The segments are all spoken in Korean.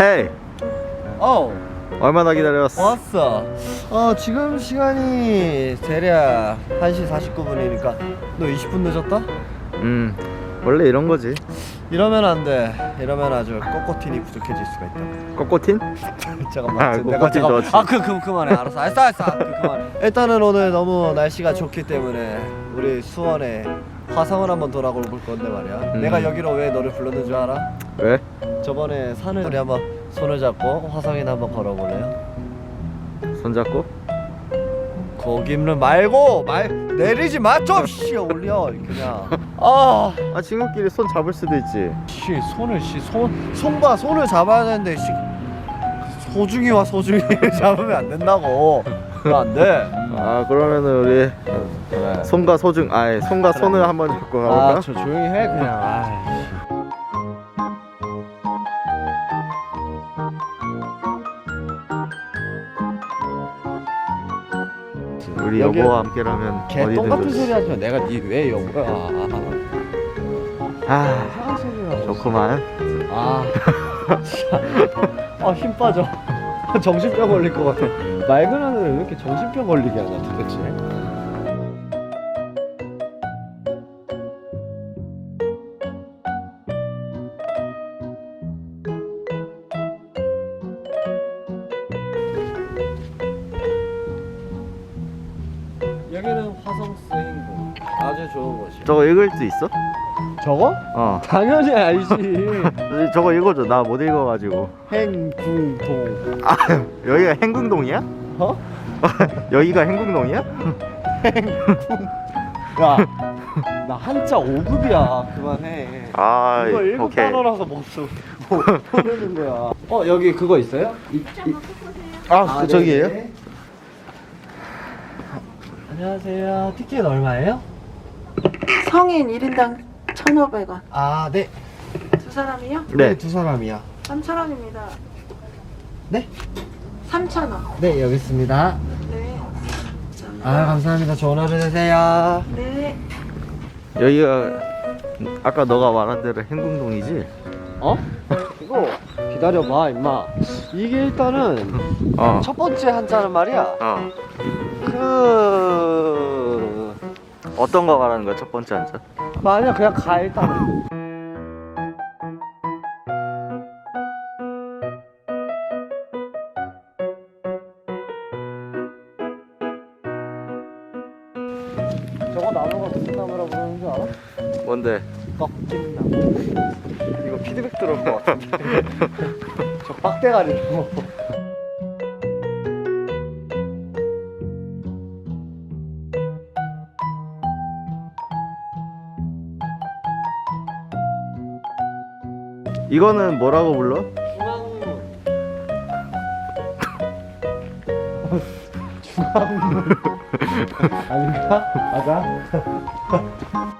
헤이 어 얼마나 기다렸어? 왔어 어 지금 시간이 대략 1시 49분이니까 너 20분 늦었다? 음 원래 이런 거지 이러면 안돼 이러면 아주 꼬꼬틴이 부족해질 수가 있다 꼬꼬틴? 잠깐만 아, 내가 꽂힌 잠깐 좋았지. 아그 그, 그만해 알았어 알았어 알았어 그 그만해 일단은 오늘 너무 날씨가 좋기 때문에 우리 수원에 화성을 한번 돌아볼 건데 말이야 음. 내가 여기로 왜 너를 불렀는 줄 알아? 왜? 저번에 산을 우리 한번 손을 잡고 화성이나 한번 걸어볼래요? 손잡고? 거기는 말고 말 내리지 마좀 씨 올려 그냥. 아. 아 친구끼리 손 잡을 수도 있지. 씨 손을 씨손 손과 손을 잡아야 되는데 씨. 소중이와 소중이 잡으면 안 된다고. 안돼. 아 그러면은 우리 그래 손과 소중 아니 손과 손을 한번 잡고 가볼까? 아저 조용히 해 그냥. 아 여기- 여보와 함께라면 개똥 어디든 같은 좋지. 소리 하지 마 내가 니왜 여보야 아 이상한 소리 하고 좋구만 아, 아, 힘 빠져. 정신병 걸릴 것 같아. 맑은 하늘에 왜 이렇게 정신병 걸리게 하냐, 도대체. 여기는 화성 스 행궁. 아주 좋은 곳이야. 저거 읽을 수 있어? 저거? 어 당연히 알지. 저거 읽어줘 나 못 읽어가지고 행궁동. 아 여기가 행궁동이야? 어? 여기가 행궁동이야? 야, 나 한자 5급이야. 그만해. 아 이거 1급 오케이 단어라서 못 써. 못 모르는 거야. 어, 여기 그거 있어요? 이, 이... 아, 그 저기예요? 네. 안녕하세요. 티켓 얼마예요? 성인 1인당 1,500원. 아, 네. 두 사람이요? 네 두 사람이야. 3,000원입니다. 네? 3,000원. 네, 여기 있습니다. 네. 아, 감사합니다. 좋은 하루 되세요. 네. 여기가 아까 너가 말한 대로 행궁동이지? 어? 이거 기다려봐, 임마. 이게 일단은 어 첫 번째 한자는 말이야. 어. 그 어떤 거 말하는 거야 첫 번째 한자? 아니야 그냥 가 일단 저거 나무가 무슨 나무라고 그러는 줄 알아? 뭔데? 꺾임나무 이거 피드백 들어올 것 같은데 저 빡대가리로 이거는 뭐라고 불러? 중앙문 중앙문 아닌가? 맞아?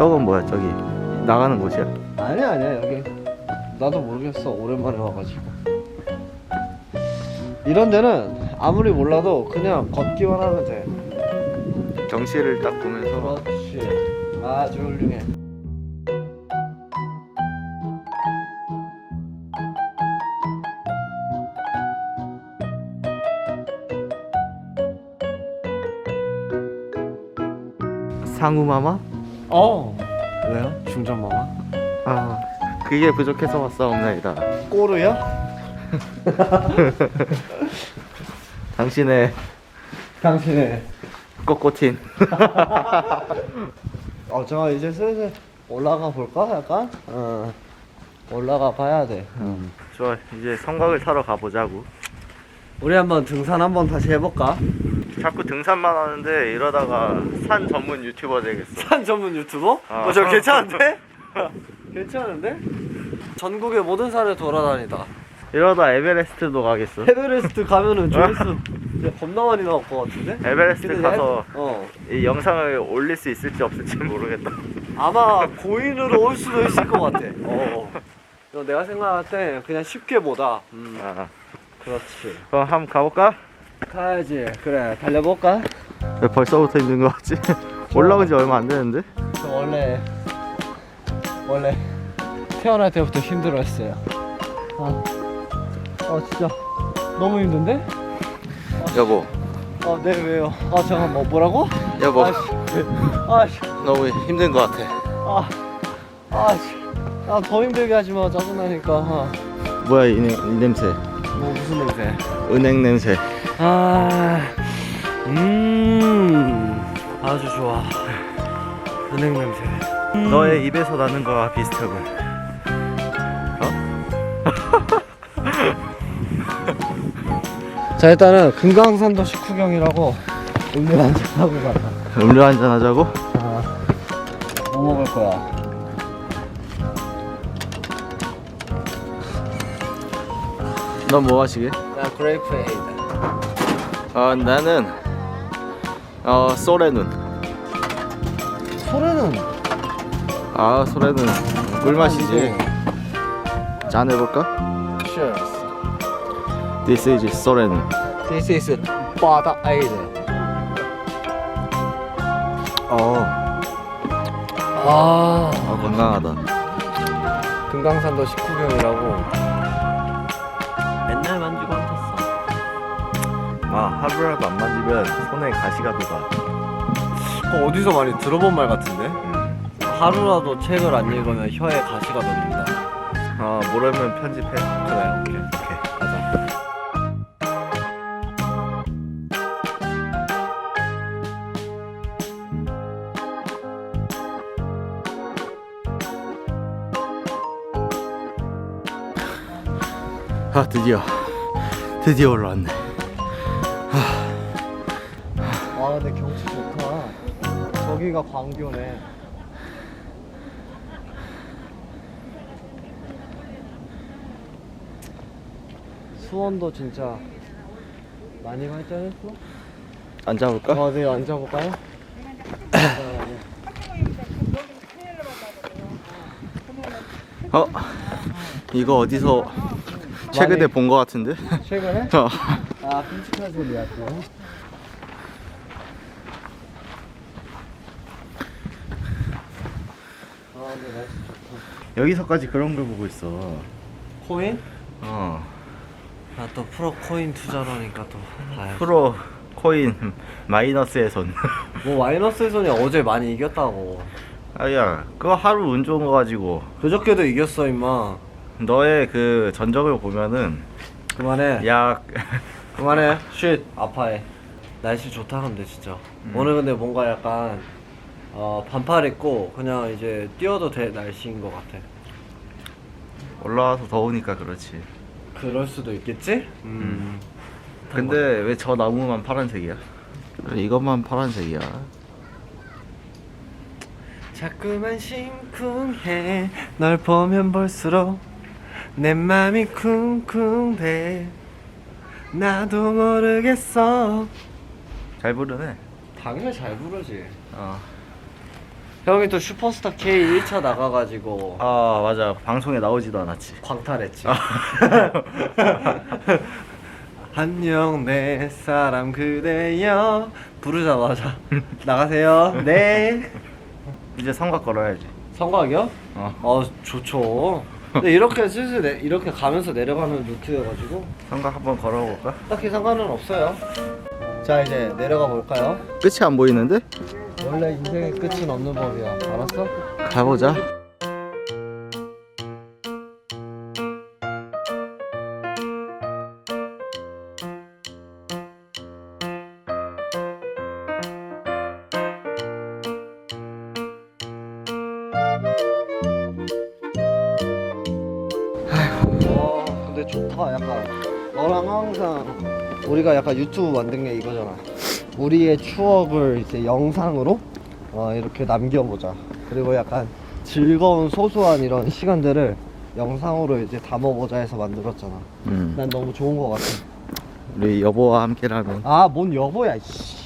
저건 뭐야? 저기 나가는 곳이야? 아니야 아니야. 여기 나도 모르겠어. 오랜만에 와가지고. 이런 데는 아무리 몰라도 그냥 걷기만 하면 돼. 경치를 딱 보면서? 그렇지. 아주 훌륭해. 상우마마? 어 왜요? 중전마마? 아 그게 부족해서 왔사옵나이다 꼬르요? 당신의 당신의 꼬꼬틴 어, 저 이제 슬슬 올라가 볼까 약간? 어 올라가 봐야 돼 음, 좋아 이제 성곽을 타러 가보자고 우리 한번 등산 한번 다시 해볼까? 자꾸 등산만 하는데 이러다가 산 전문 유튜버 되겠어 산 전문 유튜버? 아. 어, 저 괜찮은데? 괜찮은데? 전국의 모든 산을 돌아다니다 이러다 에베레스트도 가겠어. 에베레스트 가면은 조회수 이제 겁나 많이 나올 것 같은데? 에베레스트 근데 가서 어이 영상을 올릴 수 있을지 없을지 모르겠다. 아마 고인으로 올 수도 있을 것 같아. 어. 어, 내가 생각할 때 그냥 쉽게 보다. 음, 아, 그렇지. 그럼 한번 가볼까? 가야지. 그래, 달려볼까? 왜 벌써부터 힘든 거 같지? 올라온 지 얼마 안 되는데? 저 원래 원래 태어날 때부터 힘들어했어요. 아, 아 진짜 너무 힘든데? 여보, 아, 네 왜요? 아 잠깐 뭐 뭐라고? 여보, 아씨, 아씨, 너무 힘든 거 같아. 아, 아씨, 아더 힘들게 하지 마 짜증 나니까. 아, 뭐야 이, 냄- 이 냄새? 뭐 무슨 냄새? 은행 냄새. 아, 음, 아주 좋아. 은행 냄새. 너의 입에서 나는 거와 비슷하군. 자 일단은 금강산도 식후경이라고 음료 한잔 하고 가자. 음료 한잔 하자고? 아, 뭐 먹을 거야? 넌뭐 마시게? 나 그레이프 에이드. 어 나는 어 소레눈. 소래는 아 소레눈 꿀맛이지. 짠 해볼까? Cheers. This is 소레눈. This is 바다 에이드. 어, 아, 어 건강하다. 금강산도 식후경이라고. 아 하루라도 안 만지면 손에 가시가 돋아. 그거 어디서 많이 들어본 말 같은데? 하루라도 책을 안 읽으면 혀에 가시가 돋는다. 아 모르면 편집해. 그래, 오케이. 오케이. 가자. 아 드디어 드디어 올라왔네. 아 근데 경치 좋다 저기가 광교네 수원도 진짜 많이 발전했어? 앉아볼까? 어, 네 앉아볼까요? 어 이거 어디서 최근에 많이- 본 거 같은데? 최근에? 어. 아 끔찍한 소리야 또 아, 근데 날씨 좋다. 여기서까지 그런 걸 보고 있어. 코인? 어. 아또 프로 코인 투자로니까 또 봐야지. 프로 코인 마이너스의 손. 뭐 마이너스의 손이 어제 많이 이겼다고 아야 그거 하루 운 좋은 거 가지고 그저께도 이겼어 임마 너의 그 전적을 보면은 그만해 약 그만해 쉿 아파해 날씨 좋다 근데 진짜 음. 오늘 근데 뭔가 약간 어 반팔 입고 그냥 이제 뛰어도 될 날씨인 것 같아 올라와서 더우니까 그렇지. 그럴 수도 있겠지? 음 근데 왜 저 나무만 파란색이야? 이것만 파란색이야. 자꾸만 심쿵해 널 보면 볼수록 내 맘이 쿵쿵대 나도 모르겠어 잘 부르네. 당연히 잘 부르지 어. 형이 또 슈퍼스타 K 1차 나가가지고 아 맞아 방송에 나오지도 않았지. 광탈했지 안녕 내 사람 그대여 부르자마자 나가세요 네 이제 성곽 걸어야지. 성곽이요? 어. 어 좋죠 근데 이렇게 슬슬 내, 이렇게 가면서 내려가는 루트여가지고 성곽 한번 걸어볼까? 딱히 상관은 없어요 자 이제 내려가 볼까요? 끝이 안 보이는데? 원래 인생의 끝은 없는 법이야 알았어? 가보자. 근데 좋다 약간 너랑 항상 우리가 약간 유튜브 만든 게 이거잖아 우리의 추억을 이제 영상으로 어, 이렇게 남겨보자 그리고 약간 즐거운 소소한 이런 시간들을 영상으로 이제 담아보자 해서 만들었잖아. 음. 난 너무 좋은 것 같아. 우리 여보와 함께라면 아, 뭔 여보야, 씨.